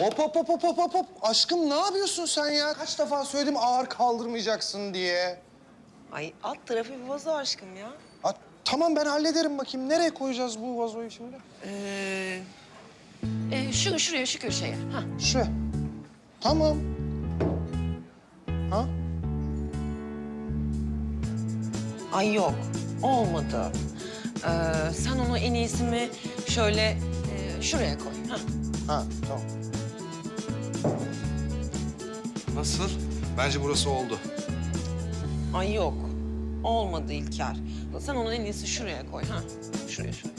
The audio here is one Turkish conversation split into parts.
Hop hop hop hop hop hop hop. Aşkım ne yapıyorsun sen ya? Kaç defa söyledim ağır kaldırmayacaksın diye. Ay alt tarafı bir vazo aşkım ya. Ha, tamam ben hallederim bakayım. Nereye koyacağız bu vazoyu şimdi? Ee, Ee, şu şuraya şu köşeye. Ha. Şuraya. Tamam. Ha? ay yok olmadı. Ee, sen onu en iyisi mi şöyle e, şuraya koy. Ha. Ha tamam. Nasıl? Bence burası oldu. Ay yok olmadı İlker. Sen onu en iyisi şuraya koy. Ha. Şuraya şuraya.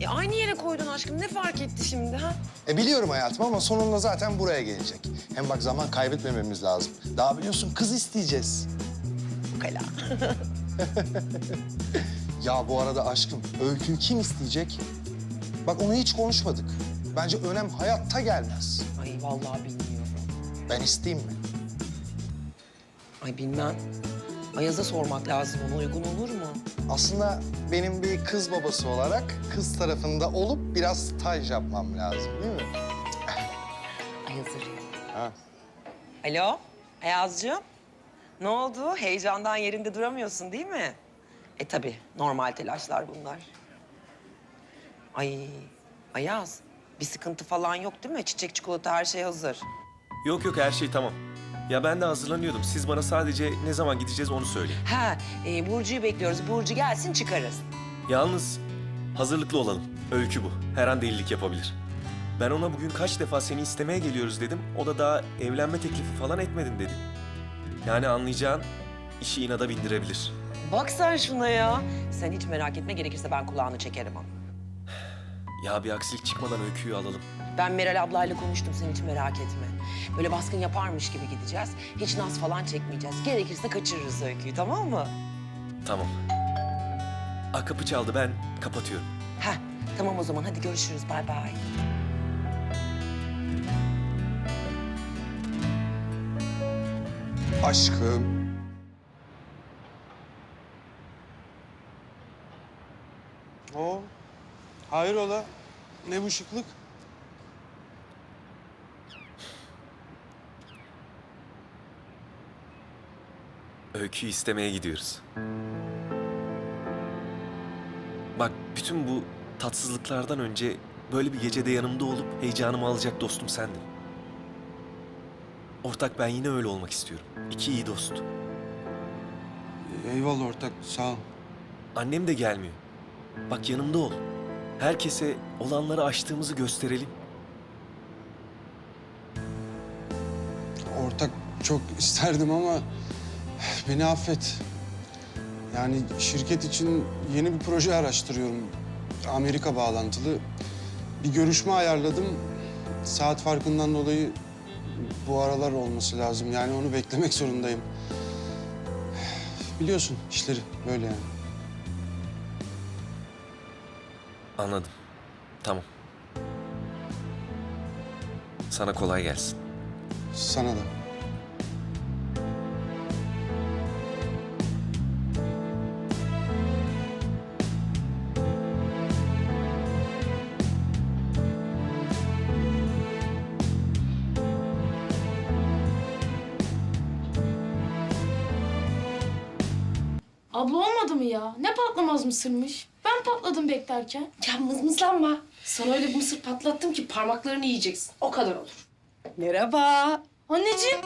E aynı yere koydun aşkım. Ne fark etti şimdi ha? E biliyorum hayatım ama sonunda zaten buraya gelecek. Hem bak zaman kaybetmememiz lazım. Daha biliyorsun kız isteyeceğiz. Kala. Ya bu arada aşkım öyküyü kim isteyecek? Bak onu hiç konuşmadık. Bence önem hayatta gelmez. Ay vallahi bilmiyorum. Ben isteyeyim mi? Ay bilmem. Ayaz'a sormak lazım ona uygun olur mu? Aslında benim bir kız babası olarak kız tarafında olup biraz staj yapmam lazım değil mi? Ayaz arıyor. Ha. Alo Ayaz'cığım. Ne oldu? Heyecandan yerinde duramıyorsun değil mi? E tabii normal telaşlar bunlar. Ay Ayaz bir sıkıntı falan yok değil mi? Çiçek, çikolata her şey hazır. Yok yok her şey tamam. Ya ben de hazırlanıyordum. Siz bana sadece ne zaman gideceğiz onu söyleyin. Ha e, Burcu'yu bekliyoruz. Burcu gelsin çıkarız. Yalnız hazırlıklı olalım. Öykü bu. Her an delilik yapabilir. Ben ona bugün kaç defa seni istemeye geliyoruz dedim. O da daha evlenme teklifi falan etmedin dedi. Yani anlayacağın işi inada bindirebilir. Bak sen şuna ya. Sen hiç merak etme gerekirse ben kulağını çekerim onu. Ya bir aksilik çıkmadan öyküyü alalım. Ben Meral ablayla konuştum sen hiç merak etme. Böyle baskın yaparmış gibi gideceğiz. Hiç naz falan çekmeyeceğiz. Gerekirse kaçırırız öyküyü tamam mı? Tamam. Aa, kapı çaldı ben kapatıyorum. Heh tamam o zaman hadi görüşürüz bay bay. Aşkım. O hayrola? Ne bu şıklık? Öyküyü istemeye gidiyoruz. Bak bütün bu tatsızlıklardan önce böyle bir gecede yanımda olup heyecanımı alacak dostum sendin. Ortak ben yine öyle olmak istiyorum. İki iyi dost. Eyvallah ortak sağ ol. Annem de gelmiyor. Bak yanımda ol. Herkese olanları aştığımızı gösterelim. Ortak çok isterdim ama beni affet. Yani şirket için yeni bir proje araştırıyorum. Amerika bağlantılı. Bir görüşme ayarladım. Saat farkından dolayı bu aralar olması lazım. Yani onu beklemek zorundayım. Biliyorsun işleri böyle yani. Anladım. Tamam. Sana kolay gelsin. Sana da. Abla olmadı mı ya? Ne patlamaz mısırmış? Ben patladım beklerken. Ya mızmızlanma. Sana öyle bir mısır patlattım ki parmaklarını yiyeceksin. O kadar olur. Merhaba. Anneciğim.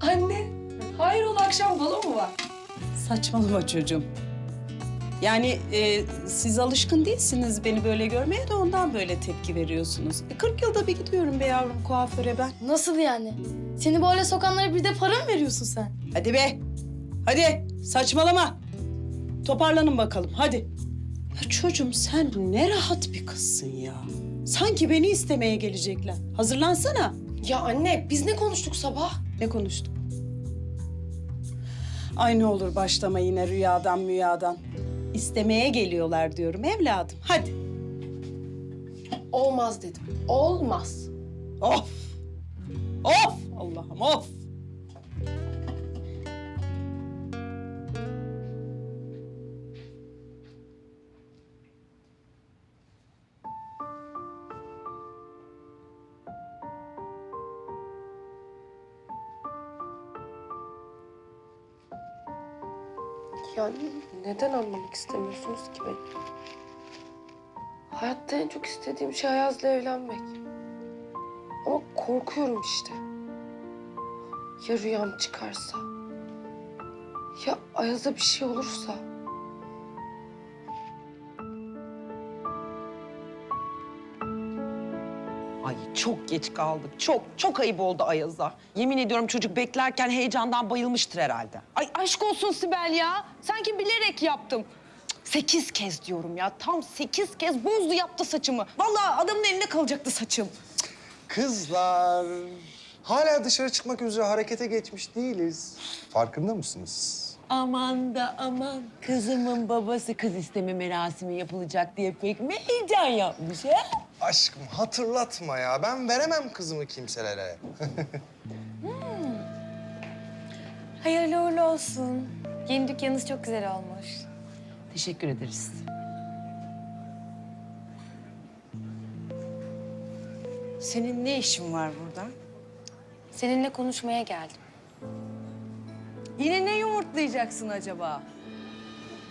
Anne, hayrola akşam balo mu var? Saçmalama çocuğum. Yani e, siz alışkın değilsiniz beni böyle görmeye de ondan böyle tepki veriyorsunuz. E, 40 yılda bir gidiyorum be yavrum kuaföre ben. Nasıl yani? Seni böyle sokanlara bir de para mı veriyorsun sen? Hadi be. Hadi saçmalama. Toparlanın bakalım hadi. Ya çocuğum sen ne rahat bir kızsın ya. Sanki beni istemeye gelecekler. Hazırlansana. Ya anne, biz ne konuştuk sabah? Ne konuştuk? Ay ne olur başlama yine rüyadan müyadan. İstemeye geliyorlar diyorum evladım. Hadi. Olmaz dedim. Olmaz. Of! Of! Allah Allah'ım of. Yani neden anlamak istemiyorsunuz ki beni? Hayatta en çok istediğim şey Ayaz'la evlenmek. Ama korkuyorum işte. Ya rüyam çıkarsa? Ya Ayaz'a bir şey olursa? Çok geç kaldık. Çok, çok ayıp oldu Ayaz'a. Yemin ediyorum çocuk beklerken heyecandan bayılmıştır herhalde. Ay aşk olsun Sibel ya. Sanki bilerek yaptım. Cık, Sekiz kez diyorum ya. Tam sekiz kez bozdu yaptı saçımı. Vallahi adamın eline kalacaktı saçım. Kızlar, hala dışarı çıkmak üzere harekete geçmiş değiliz. Farkında mısınız? Aman da aman kızımın babası kız isteme merasimi yapılacak diye pek mi heyecan yapmış ha? Aşkım hatırlatma ya. Ben veremem kızımı kimselere. Hayırlı uğurlu olsun. Yeni dükkanınız çok güzel olmuş. Teşekkür ederiz. Senin ne işin var burada? Seninle konuşmaya geldim. Yine ne yumurtlayacaksın acaba?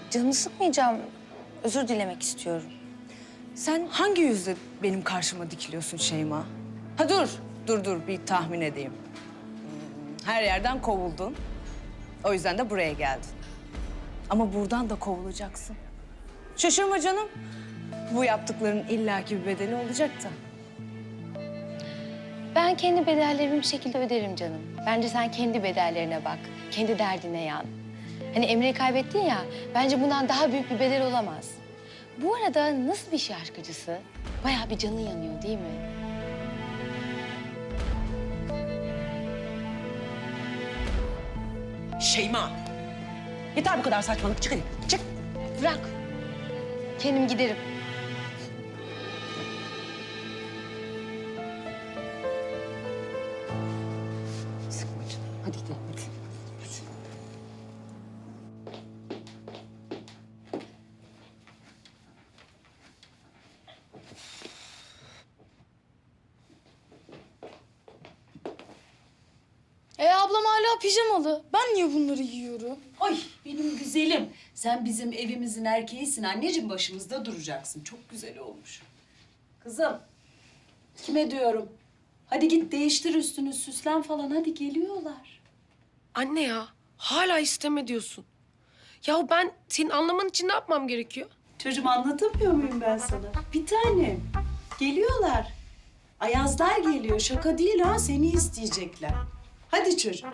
Canını sıkmayacağım. Özür dilemek istiyorum. Sen hangi yüzle benim karşıma dikiliyorsun Şeyma? Ha dur, dur dur bir tahmin edeyim. Hmm, Her yerden kovuldun. O yüzden de buraya geldin. Ama buradan da kovulacaksın. Şaşırma canım. Bu yaptıkların illaki bir bedeli olacak da. Ben kendi bedellerimi bir şekilde öderim canım. Bence sen kendi bedellerine bak. Kendi derdine yan. Hani Emre'yi kaybettin ya, bence bundan daha büyük bir bedel olamaz. Bu arada nasıl bir aşk acısı? Bayağı bir canın yanıyor değil mi? Şeyma. Yeter bu kadar saçmalık. Çık hadi. Çık. Bırak. Kendim giderim. Hala pijamalı. Ben niye bunları giyiyorum? Ay benim güzelim. Sen bizim evimizin erkeğisin anneciğim başımızda duracaksın. Çok güzel olmuş. Kızım kime diyorum? Hadi git değiştir üstünü süslen falan hadi geliyorlar. Anne ya hala isteme diyorsun. Ya ben senin anlaman için ne yapmam gerekiyor? Çocuğum anlatamıyor muyum ben sana? Bir tanem. Geliyorlar. Ayazlar geliyor. Şaka değil ha. Seni isteyecekler. Hadi çocuğum.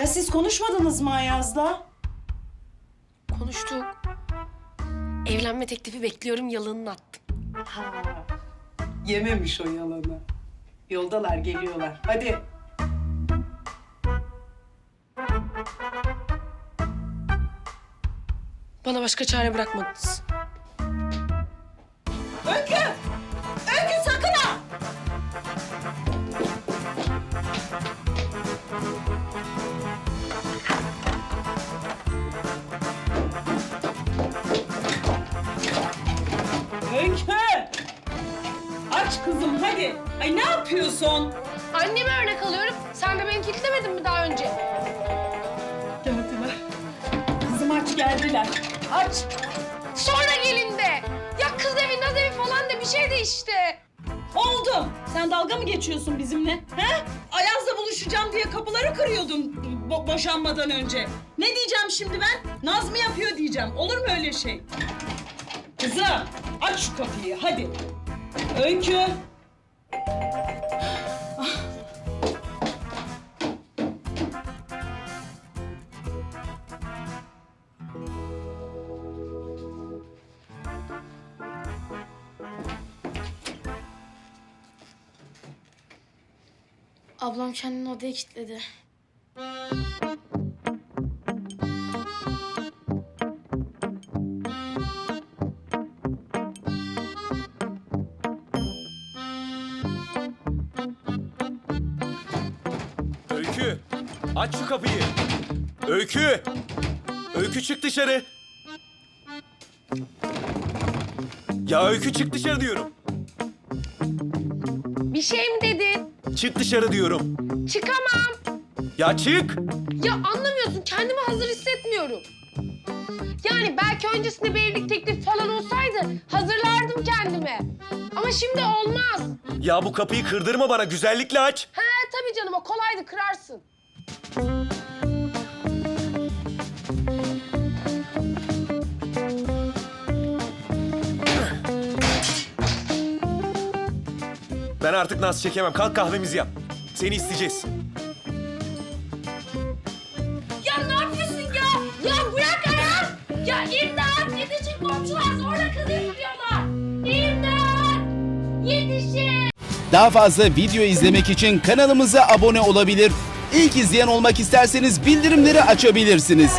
Ya siz konuşmadınız mı Ayaz'la? Konuştuk. Evlenme teklifi bekliyorum yalanını attım. Ha. Yememiş o yalanı. Yoldalar, geliyorlar. Hadi. Bana başka çare bırakmadınız. Yapıyorsun? Anneme örnek alıyorum. Sen de beni kilitlemedin mi daha önce? Geldiler. Kızım aç geldiler. Aç. Sonra gelin de. Ya kız evi, naz evi falan da bir şey de işte. Oldu. Sen dalga mı geçiyorsun bizimle? He? Ayaz'la buluşacağım diye kapıları kırıyordun bo- boşanmadan önce. Ne diyeceğim şimdi ben? Naz mı yapıyor diyeceğim. Olur mu öyle şey? Kızım aç şu kapıyı hadi. Öykü. Ablam kendini odaya kilitledi. Öykü! Aç şu kapıyı! Öykü! Öykü çık dışarı! Ya Öykü çık dışarı diyorum. Bir şey mi dedin? Çık dışarı diyorum. Çıkamam. Ya çık! Ya anlamıyorsun kendimi hazır hissetmiyorum. Yani belki öncesinde bir evlilik teklifi falan olsaydı hazırlardım kendimi. Ama şimdi olmaz. Ya bu kapıyı kırdırma bana güzellikle aç. He tabii canım o kolaydı kırarsın. Ben artık naz çekemem. Kalk kahvemizi yap. Seni isteyeceğiz. Ya ne yapıyorsun ya? Ya bırak ayağım. Ya imdat yetişin komşular zorla kız istiyorlar. İmdat yetişin. Daha fazla video izlemek için kanalımıza abone olabilir. İlk izleyen olmak isterseniz bildirimleri açabilirsiniz.